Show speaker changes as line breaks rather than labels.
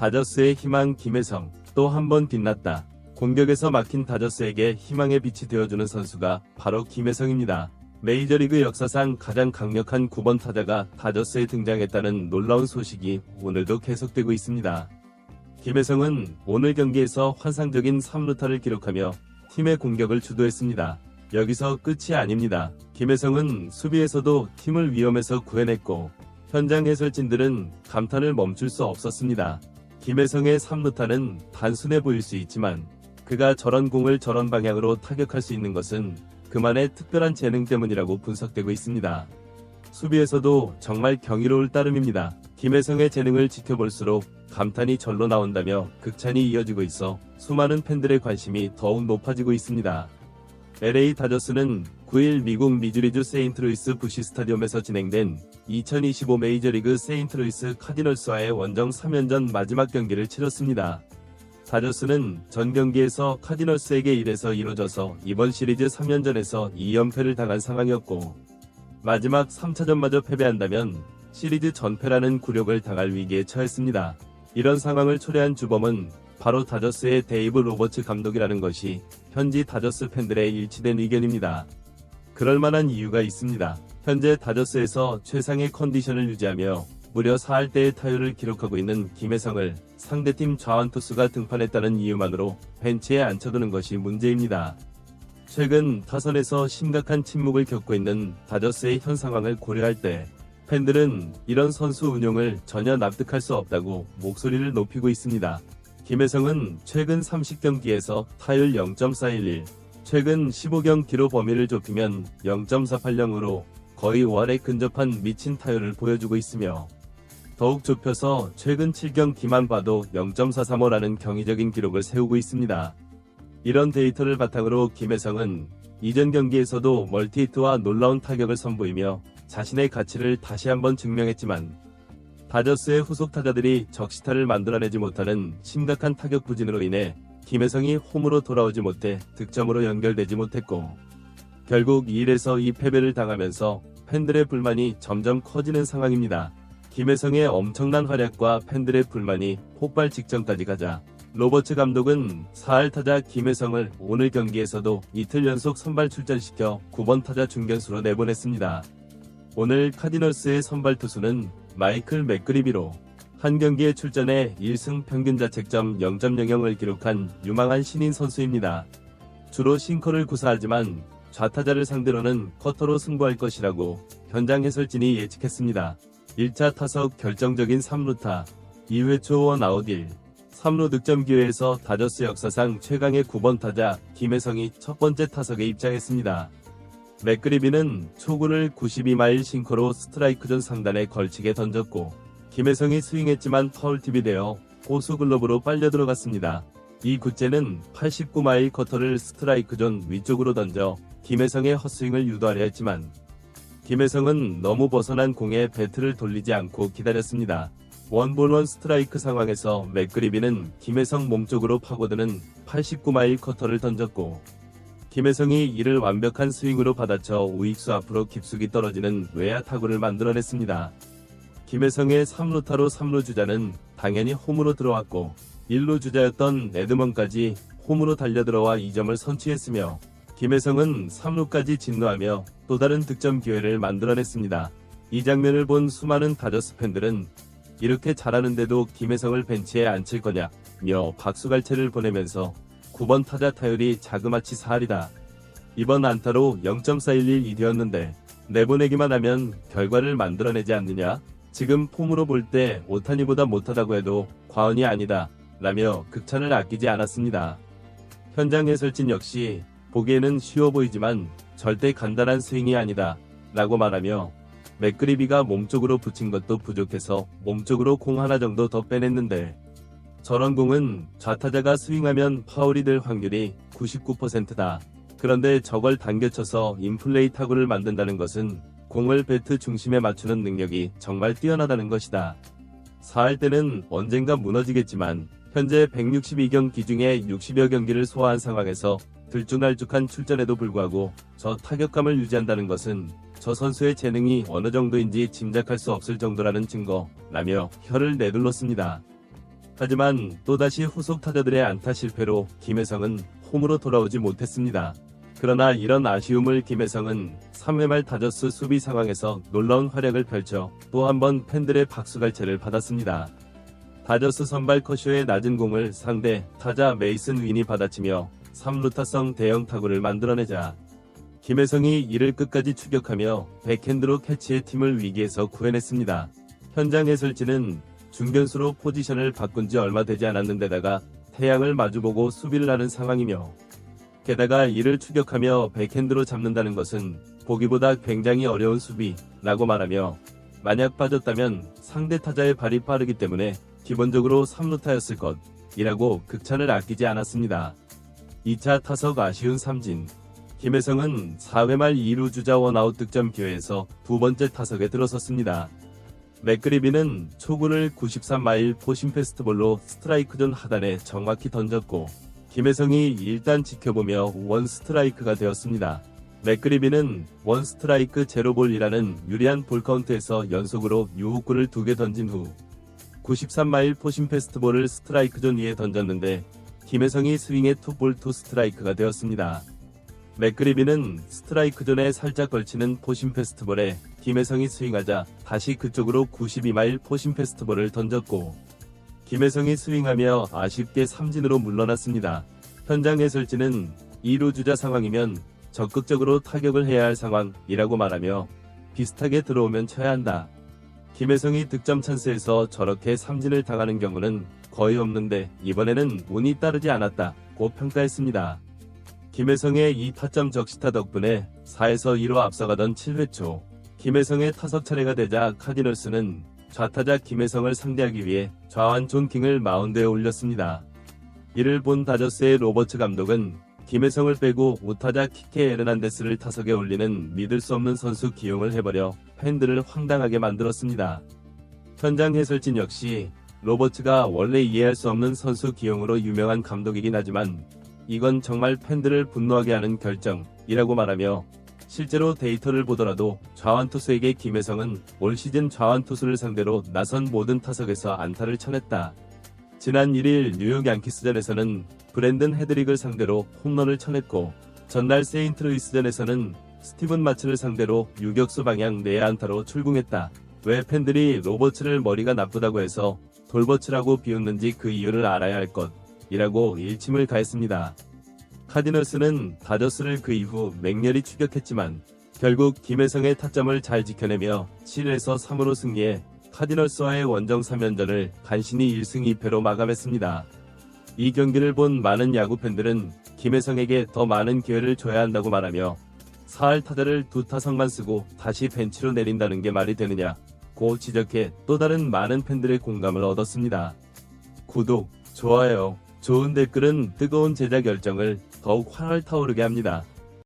다저스의 희망 김혜성 또 한 번 빛났다. 공격에서 막힌 다저스에게 희망의 빛이 되어주는 선수가 바로 김혜성입니다. 메이저리그 역사상 가장 강력한 9번 타자가 다저스에 등장했다는 놀라운 소식이 오늘도 계속되고 있습니다. 김혜성은 오늘 경기에서 환상적인 3루타를 기록하며 팀의 공격을 주도했습니다. 여기서 끝이 아닙니다. 김혜성은 수비에서도 팀을 위험에서 구해냈고 현장 해설진들은 감탄을 멈출 수 없었습니다. 김혜성의 3루타는 단순해 보일 수 있지만 그가 저런 공을 저런 방향으로 타격할 수 있는 것은 그만의 특별한 재능 때문이라고 분석되고 있습니다. 수비에서도 정말 경이로울 따름입니다. 김혜성의 재능을 지켜볼수록 감탄이 절로 나온다며 극찬이 이어지고 있어 수많은 팬들의 관심이 더욱 높아지고 있습니다. LA 다저스는 9일 미국 미주리주 세인트루이스 부시 스타디움에서 진행된 2025 메이저리그 세인트루이스 카디널스와의 원정 3연전 마지막 경기를 치렀습니다. 다저스는 전 경기에서 카디널스에게 1에서 이뤄져서 이번 시리즈 3연전에서 2연패를 당한 상황이었고 마지막 3차전마저 패배한다면 시리즈 전패라는 굴욕을 당할 위기에 처했습니다. 이런 상황을 초래한 주범은 바로 다저스의 데이브 로버츠 감독이라는 것이 현지 다저스 팬들의 일치된 의견입니다. 그럴 만한 이유가 있습니다. 현재 다저스에서 최상의 컨디션을 유지하며 무려 4할대의 타율을 기록하고 있는 김혜성을 상대팀 좌완 투수가 등판했다는 이유만으로 벤치에 앉혀두는 것이 문제입니다. 최근 타선에서 심각한 침묵을 겪고 있는 다저스의 현 상황을 고려할 때 팬들은 이런 선수 운용을 전혀 납득할 수 없다고 목소리를 높이고 있습니다. 김혜성은 최근 30경기에서 타율 0.411, 최근 15경 기로 범위를 좁히면 0.480으로 거의 월에 근접한 미친 타율을 보여주고 있으며 더욱 좁혀서 최근 7경 기만 봐도 0.435라는 경이적인 기록을 세우고 있습니다. 이런 데이터를 바탕으로 김혜성은 이전 경기에서도 멀티히트와 놀라운 타격을 선보이며 자신의 가치를 다시 한번 증명했지만 다저스의 후속 타자들이 적시타를 만들어내지 못하는 심각한 타격 부진으로 인해 김혜성이 홈으로 돌아오지 못해 득점으로 연결되지 못했고 결국 2일에서 2 패배를 당하면서 팬들의 불만이 점점 커지는 상황입니다. 김혜성의 엄청난 활약과 팬들의 불만이 폭발 직전까지 가자 로버츠 감독은 4할 타자 김혜성을 오늘 경기에서도 이틀 연속 선발 출전시켜 9번 타자 중견수로 내보냈습니다. 오늘 카디널스의 선발 투수는 마이클 맥그리비로 한 경기에 출전해 1승 평균 자책점 0.00을 기록한 유망한 신인 선수입니다. 주로 싱커를 구사하지만 좌타자를 상대로는 커터로 승부할 것이라고 현장 해설진이 예측했습니다. 1차 타석 결정적인 3루타, 2회 초 원 아웃 1, 3루 득점 기회에서 다저스 역사상 최강의 9번 타자 김혜성이 첫 번째 타석에 입장했습니다. 맥그리비는 초구를 92마일 싱커로 스트라이크 존 상단에 걸치게 던졌고 김혜성이 스윙했지만 파울팁이 되어 고수 글러브로 빨려 들어갔습니다. 이 굿제는 89마일 커터를 스트라이크 존 위쪽으로 던져 김혜성의 헛스윙을 유도하려 했지만 김혜성은 너무 벗어난 공에 배트를 돌리지 않고 기다렸습니다. 원볼 원 스트라이크 상황에서 맥그리비는 김혜성 몸쪽으로 파고드는 89마일 커터를 던졌고 김혜성이 이를 완벽한 스윙으로 받아쳐 우익수 앞으로 깊숙이 떨어지는 외야 타구를 만들어냈습니다. 김혜성의 3루타로 3루 주자는 당연히 홈으로 들어왔고 1루 주자였던 에드먼까지 홈으로 달려들어와 2점을 선취했으며 김혜성은 3루까지 진루하며 또 다른 득점 기회를 만들어냈습니다. 이 장면을 본 수많은 다저스 팬들은 이렇게 잘하는데도 김혜성을 벤치에 앉힐 거냐 며 박수갈채를 보내면서 9번 타자 타율이 자그마치 4할이다. 이번 안타로 0.411이 되었는데 내보내기만 하면 결과를 만들어내지 않느냐? 지금 폼으로 볼 때 오타니보다 못하다고 해도 과언이 아니다. 라며 극찬을 아끼지 않았습니다. 현장 해설진 역시 보기에는 쉬워 보이지만 절대 간단한 스윙이 아니다. 라고 말하며 맥그리비가 몸쪽으로 붙인 것도 부족해서 몸쪽으로 공 하나 정도 더 빼냈는데 저런 공은 좌타자가 스윙하면 파울이 될 확률이 99%다. 그런데 저걸 당겨쳐서 인플레이 타구를 만든다는 것은 공을 배트 중심에 맞추는 능력이 정말 뛰어나다는 것이다. 4할 때는 언젠가 무너지겠지만 현재 162경기 중에 60여 경기를 소화한 상황에서 들쭉날쭉한 출전에도 불구하고 저 타격감을 유지한다는 것은 저 선수의 재능이 어느 정도인지 짐작할 수 없을 정도라는 증거라며 혀를 내둘렀습니다. 하지만 또다시 후속 타자들의 안타 실패로 김혜성은 홈으로 돌아오지 못했습니다. 그러나 이런 아쉬움을 김혜성은 3회 말 다저스 수비 상황에서 놀라운 활약을 펼쳐 또 한 번 팬들의 박수갈채를 받았습니다. 다저스 선발 커쇼의 낮은 공을 상대 타자 메이슨 윈이 받아치며 3루타성 대형 타구를 만들어내자 김혜성이 이를 끝까지 추격하며 백핸드로 캐치해 팀을 위기에서 구해냈습니다. 현장 해설진은 중견수로 포지션을 바꾼 지 얼마 되지 않았는데다가 태양을 마주보고 수비를 하는 상황이며 게다가 이를 추격하며 백핸드로 잡는다는 것은 보기보다 굉장히 어려운 수비라고 말하며 만약 빠졌다면 상대 타자의 발이 빠르기 때문에 기본적으로 3루타였을 것이라고 극찬을 아끼지 않았습니다. 2차 타석 아쉬운 삼진 김혜성은 4회 말 2루 주자 원아웃 득점 기회에서 두 번째 타석에 들어섰습니다. 맥그리비는 초구를 93마일 포심 페스트볼로 스트라이크 존 하단에 정확히 던졌고 김혜성이 일단 지켜보며 원 스트라이크가 되었습니다. 맥그리비는 원 스트라이크 제로볼이라는 유리한 볼 카운트에서 연속으로 유혹구를 두 개 던진 후 93마일 포심 페스트볼을 스트라이크 존 위에 던졌는데 김혜성이 스윙에 투볼 투 스트라이크가 되었습니다. 맥그리비는 스트라이크 존에 살짝 걸치는 포심 페스트볼에 김혜성이 스윙하자 다시 그쪽으로 92마일 포심 페스트볼을 던졌고 김혜성이 스윙하며 아쉽게 삼진으로 물러났습니다. 현장 해설진은 2루 주자 상황이면 적극적으로 타격을 해야 할 상황이라고 말하며 비슷하게 들어오면 쳐야 한다. 김혜성이 득점 찬스에서 저렇게 삼진을 당하는 경우는 거의 없는데 이번에는 운이 따르지 않았다고 평가했습니다. 김혜성의 이 타점 적시타 덕분에 4에서 2로 앞서가던 7회 초 김혜성의 타석 차례가 되자 카디널스는 좌타자 김혜성을 상대하기 위해 좌완 존 킹을 마운드에 올렸습니다. 이를 본 다저스의 로버츠 감독은 김혜성을 빼고 우타자 키케 에르난데스를 타석에 올리는 믿을 수 없는 선수 기용을 해버려 팬들을 황당하게 만들었습니다. 현장 해설진 역시 로버츠가 원래 이해할 수 없는 선수 기용으로 유명한 감독이긴 하지만 이건 정말 팬들을 분노하게 하는 결정이라고 말하며 실제로 데이터를 보더라도 좌완투수에게 김혜성은 올 시즌 좌완투수를 상대로 나선 모든 타석에서 안타를 쳐냈다. 지난 1일 뉴욕 양키스전에서는 브랜든 헤드릭을 상대로 홈런을 쳐냈고 전날 세인트루이스전에서는 스티븐 마츠를 상대로 유격수 방향 내야 안타로 출궁했다. 왜 팬들이 로버츠를 머리가 나쁘다고 해서 돌버츠라고 비웃는지 그 이유를 알아야 할 것이라고 일침을 가했습니다. 카디널스는 다저스를 그 이후 맹렬히 추격했지만 결국 김혜성의 타점을 잘 지켜내며 7에서 3으로 승리해 카디널스와의 원정 3연전을 간신히 1승 2패로 마감했습니다. 이 경기를 본 많은 야구 팬들은 김혜성에게 더 많은 기회를 줘야 한다고 말하며 사할 타자를 두 타석만 쓰고 다시 벤치로 내린다는 게 말이 되느냐 고 지적해 또 다른 많은 팬들의 공감을 얻었습니다. 구독, 좋아요, 좋은 댓글은 뜨거운 제작 열정을 더욱 활활 타오르게 합니다.